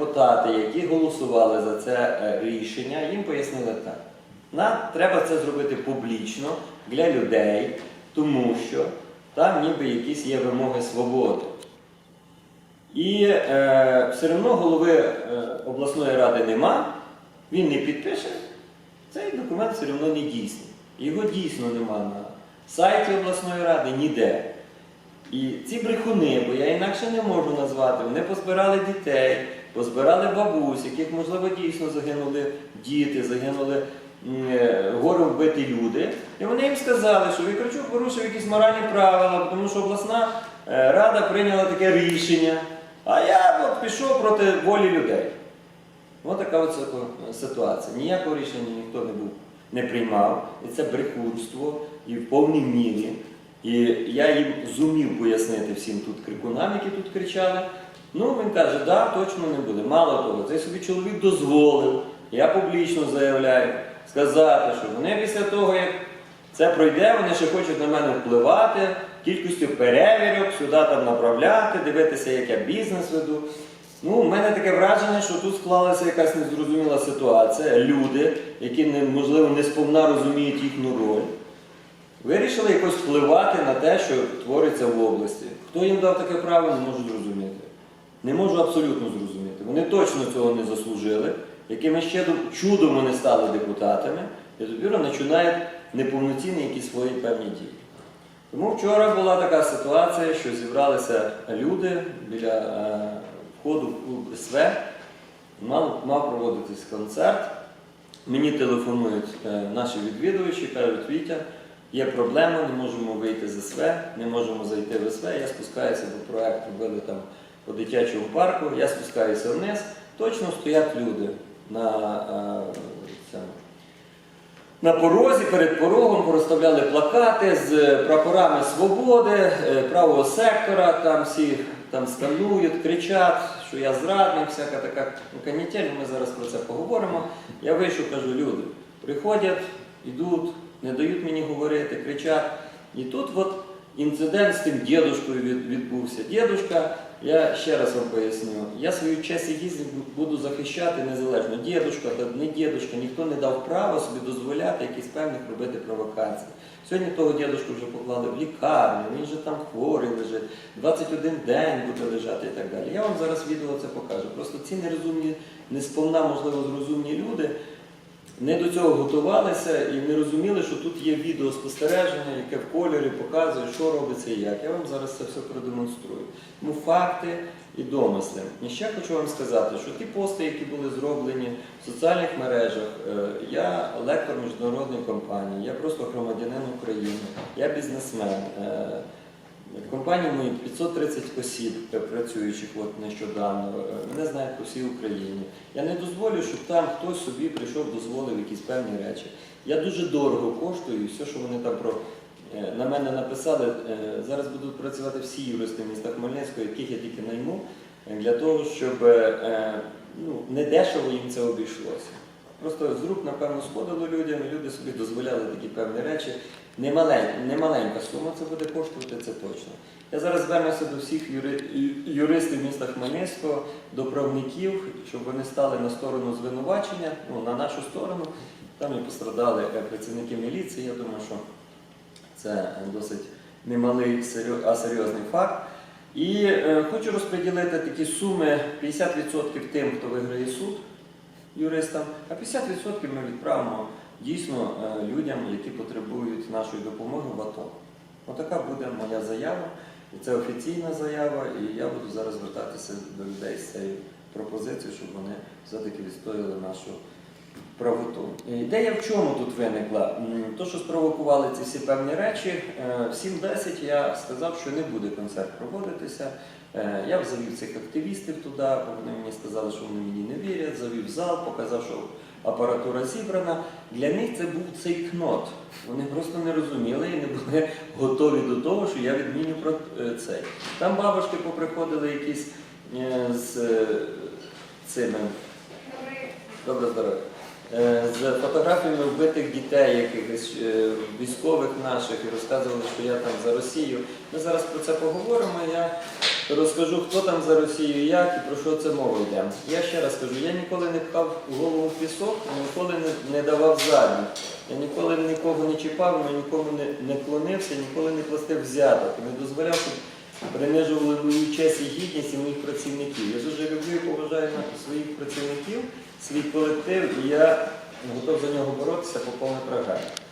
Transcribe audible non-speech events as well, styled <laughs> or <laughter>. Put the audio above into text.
депутати, які голосували за це е, рішення, їм пояснили так. Нам треба це зробити публічно для людей, тому що там ніби якісь є вимоги свободи. І е, все одно голови е, обласної ради нема, він не підпише, цей документ все одно не дійсний. Його дійсно нема на сайті обласної ради ніде. І ці брехуни, бо я інакше не можу назвати, вони позбирали дітей, позбирали бабусь, яких, можливо, дійсно загинули діти, загинули е, горем вбиті люди. І вони їм сказали, що Вікарчук порушив якісь моральні правила, тому що обласна е, рада прийняла таке рішення, а я от пішов проти волі людей. Ось така от ситуація. Ніякого рішення ніхто не був не приймав. І це брехунство і в повній мірі. І я їм зумів пояснити всім тут крикунам, які тут кричали. Ну, він каже, да, точно не буде. Мало того, цей собі чоловік дозволив, я публічно заявляю, сказати, що вони після того, як це пройде, вони ще хочуть на мене впливати, кількістю перевірок, сюди там направляти, дивитися, як я бізнес веду. Ну, у мене таке враження, що тут склалася якась незрозуміла ситуація. Люди, які можливо не сповна розуміють їхню роль, вирішили якось впливати на те, що твориться в області. Хто їм дав таке право, не можу зрозуміти. Не можу абсолютно зрозуміти. Вони точно цього не заслужили. Якимось ще чудом вони стали депутатами, і тепер починають неповноцінні якісь свої певні дії. Тому вчора була така ситуація, що зібралися люди біля е, входу в клуб СВ. Мав, мав проводитись концерт. Мені телефонують е, наші відвідувачі, кажуть, Вітя, є проблема, не можемо вийти з СВ, не можемо зайти в СВ. Я спускаюся, бо проект робили там по дитячому парку, я спускаюся вниз. Точно стоять люди на, е, цьому, на порозі, перед порогом пороставляли плакати з прапорами свободи, е, правого сектора, там всі там скандують, кричать, що я зрадник, всяка така канітель, ми зараз про це поговоримо. Я вийшов, кажу, люди, приходять, йдуть, не дають мені говорити, кричать. І тут от інцидент з тим дідушкою від- відбувся. Дідушка, я ще раз вам поясню, я свою честь і гідність буду захищати незалежно. Дідушка, не дідушка, ніхто не дав права собі дозволяти якісь певних робити провокації. Сьогодні того дідушку вже поклали в лікарню, він же там хворий лежить, 21 день буде лежати і так далі. Я вам зараз відео це покажу. Просто ці нерозумні, несповна, можливо, зрозумні люди не до цього готувалися і не розуміли, що тут є відеоспостереження, яке в кольорі показує, що робиться і як. Я вам зараз це все продемонструю. Тому факти і домисли. І ще хочу вам сказати, що ті пости, які були зроблені в соціальних мережах, е, я лектор міжнародної компанії, я просто громадянин України, я бізнесмен. В компанії моїй 530 осіб е, працюючих от нещодавно, е, мене знають по всій Україні. Я не дозволю, щоб там хтось собі прийшов, дозволив якісь певні речі. Я дуже дорого коштую, все, що вони там про е, на мене написали, зараз будуть працювати всі юристи міста Хмельницького, яких я тільки найму, для того, щоб ну, не дешево їм це обійшлося. Просто з рук, напевно, сходило людям, люди собі дозволяли такі певні речі. Немаленька, немаленька сума це буде коштувати, це точно. Я зараз звернуся до всіх юри, юристів міста Хмельницького, до правників, щоб вони стали на сторону звинувачення, ну, на нашу сторону. Там і пострадали е, працівники міліції. Я думаю, що це досить немалий, а серйозний факт. І е, хочу розподілити такі суми 50% тим, хто виграє суд юристам, а 50% ми відправимо дійсно е, людям, які потребують нашої допомоги в АТО. Отака буде моя заява, і це офіційна заява, і я буду зараз звертатися до людей з цією пропозицією, щоб вони все-таки відстояли нашу правоту. Ідея в чому тут виникла? То, що спровокували ці всі певні речі, е, в 7.10 я сказав, що не буде концерт проводитися. Е, Я завів цих активістів туди, бо вони мені сказали, що вони мені не вірять, завів зал, показав, що апаратура зібрана. Для них це був цей кнот. Вони просто не розуміли і не були <laughs> готові до того, що я відміню про е, цей. Там бабушки поприходили якісь е, з е, цими. Добре здоров'я. Е, З фотографіями вбитих дітей, якихось е, військових наших, і розказували, що я там за Росію. Ми зараз про це поговоримо. Я розкажу, хто там за Росію, як і про що це мова йде. Я ще раз кажу, я ніколи не пхав голову в пісок, ніколи не, давав задню. Я ніколи нікого не чіпав, я нікому не, клонився, ніколи не платив взяток, не дозволяв, щоб принижували мою честь і гідність і моїх працівників. Я дуже люблю і поважаю своїх працівників, свій колектив, і я готов за нього боротися по повній програмі.